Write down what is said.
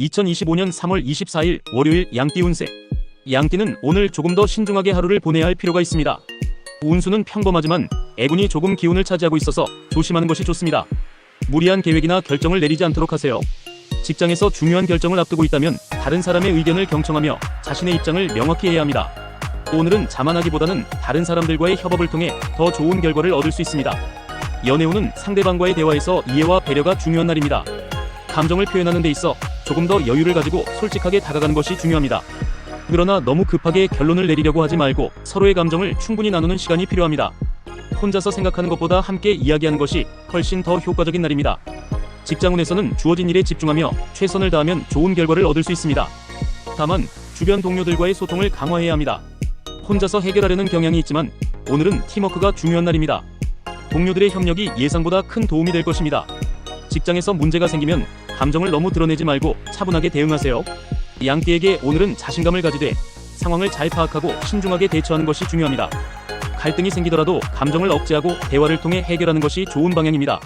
2025년 3월 24일 월요일 양띠 운세. 양띠는 오늘 조금 더 신중하게 하루를 보내야 할 필요가 있습니다. 운수는 평범하지만 애군이 조금 기운을 차지하고 있어서 조심하는 것이 좋습니다. 무리한 계획이나 결정을 내리지 않도록 하세요. 직장에서 중요한 결정을 앞두고 있다면 다른 사람의 의견을 경청하며 자신의 입장을 명확히 해야 합니다. 오늘은 자만하기보다는 다른 사람들과의 협업을 통해 더 좋은 결과를 얻을 수 있습니다. 연애운은 상대방과의 대화에서 이해와 배려가 중요한 날입니다. 감정을 표현하는 데 있어 조금 더 여유를 가지고 솔직하게 다가가는 것이 중요합니다. 그러나 너무 급하게 결론을 내리려고 하지 말고 서로의 감정을 충분히 나누는 시간이 필요합니다. 혼자서 생각하는 것보다 함께 이야기하는 것이 훨씬 더 효과적인 날입니다. 직장운에서는 주어진 일에 집중하며 최선을 다하면 좋은 결과를 얻을 수 있습니다. 다만 주변 동료들과의 소통을 강화해야 합니다. 혼자서 해결하려는 경향이 있지만 오늘은 팀워크가 중요한 날입니다. 동료들의 협력이 예상보다 큰 도움이 될 것입니다. 직장에서 문제가 생기면 감정을 너무 드러내지 말고 차분하게 대응하세요. 양띠에게 오늘은 자신감을 가지되 상황을 잘 파악하고 신중하게 대처하는 것이 중요합니다. 갈등이 생기더라도 감정을 억제하고 대화를 통해 해결하는 것이 좋은 방향입니다.